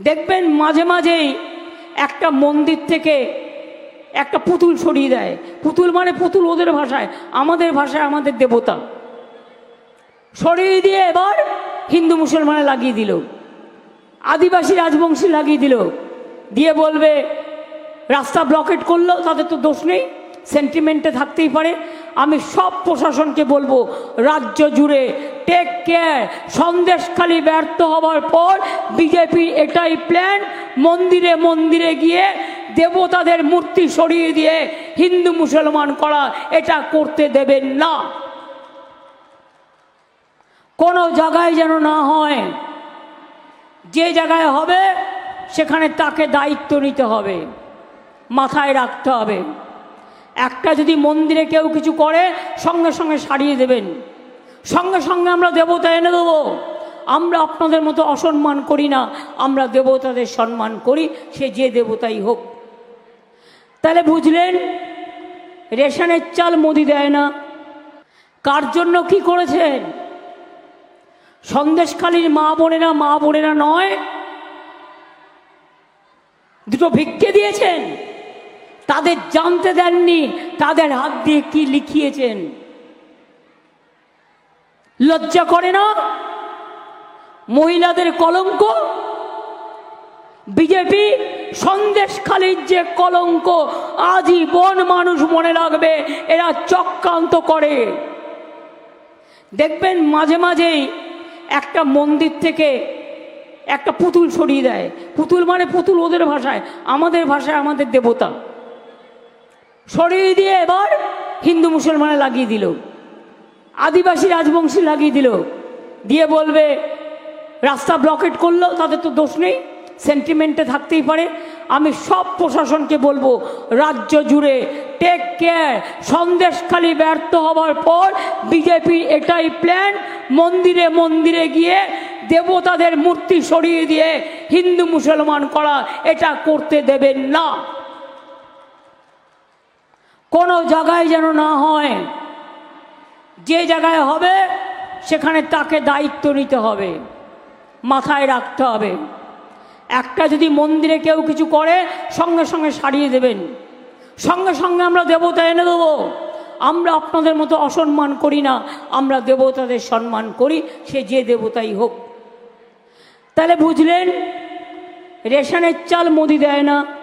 দেখবেন মাঝে মাঝেই একটা মন্দির থেকে একটা পুতুল সরিয়ে দেয়। পুতুল মানে পুতুল ওদের ভাষায়, আমাদের ভাষায় আমাদের দেবতা। সরিয়ে দিয়ে এবার হিন্দু মুসলমানে লাগিয়ে দিল। আদিবাসী রাজবংশী লাগিয়ে দিল। দিয়ে বলবে, রাস্তা ব্লকেট করল, তাদের তো দোষ নেই। সেন্টিমেন্টে থাকতেই পারে। আমি সব প্রশাসনকে বলব, রাজ্য জুড়ে টেক কেয়ার সন্দেশখালি ব্যর্থ হওয়ার পর বিজেপির এটাই প্ল্যান মন্দিরে মন্দিরে গিয়ে দেবতাদের মূর্তি সরিয়ে দিয়ে হিন্দু মুসলমান করা, এটা করতে দেবেন না। কোনো জায়গায় যেন না হয়, যে জায়গায় হবে, সেখানে তাকে দায়িত্ব নিতে হবে, মাথায় রাখতে হবে। একটা যদি মন্দিরে কেউ কিছু করে, সঙ্গে সঙ্গে সারিয়ে দেবেন। সঙ্গে সঙ্গে আমরা দেবতা এনে দেবো। আমরা আপনাদের মতো অসম্মান করি না। আমরা দেবতাদের সম্মান করি, সে যে দেবতাই হোক। তাহলে বুঝলেন, রেশনের চাল মোদি দেয় না। কার জন্য কি করেছেন? সন্দেশখালীর মা বোনেরা মা বোনেরা নয়, দুটো ভিক্ষে দিয়েছেন। তাদের জানতে দেননি, তাদের হাত দিয়ে কি লিখিয়েছেন? লজ্জা করে না? মহিলাদের কলঙ্ক? বিজেপি সন্দেশখালীর যে কলঙ্ক আজীবন মানুষ মনে রাখবে, এরা চক্রান্ত করে। দেখবেন মাঝে মাঝেই একটা মন্দির থেকে একটা পুতুল সরিয়ে দেয়। পুতুল মানে পুতুল ওদের ভাষায়, আমাদের ভাষায় আমাদের দেবতা। সরিয়ে দিয়ে এবার হিন্দু মুসলমানে লাগিয়ে দিল। আদিবাসী রাজবংশী লাগিয়ে দিল। দিয়ে বলবে, রাস্তা ব্লকেট করল তাদের তো দোষ নেই। সেন্টিমেন্টে থাকতেই পারে। আমি সব প্রশাসনকে বলব, রাজ্য জুড়ে টেক কেয়ার সন্দেশখালি ব্যর্থ হওয়ার পর বিজেপির এটাই প্ল্যান মন্দিরে মন্দিরে গিয়ে দেবতাদের মূর্তি সরিয়ে দিয়ে হিন্দু মুসলমান করা, এটা করতে দেবেন না। কোনো জায়গায় যেন না হয়। যে জায়গায় হবে, সেখানে তাকে দায়িত্ব নিতে হবে, মাথায় রাখতে হবে। একটা যদি মন্দিরে কেউ কিছু করে, সঙ্গে সঙ্গে সারিয়ে দেবেন। সঙ্গে সঙ্গে আমরা দেবতা এনে দেবো। আমরা আপনাদের মতো অসম্মান করি না। আমরা দেবতাদের সম্মান করি, সে যে দেবতাই হোক। তাহলে বুঝলেন, রেশনের চাল মোদি দেয় না।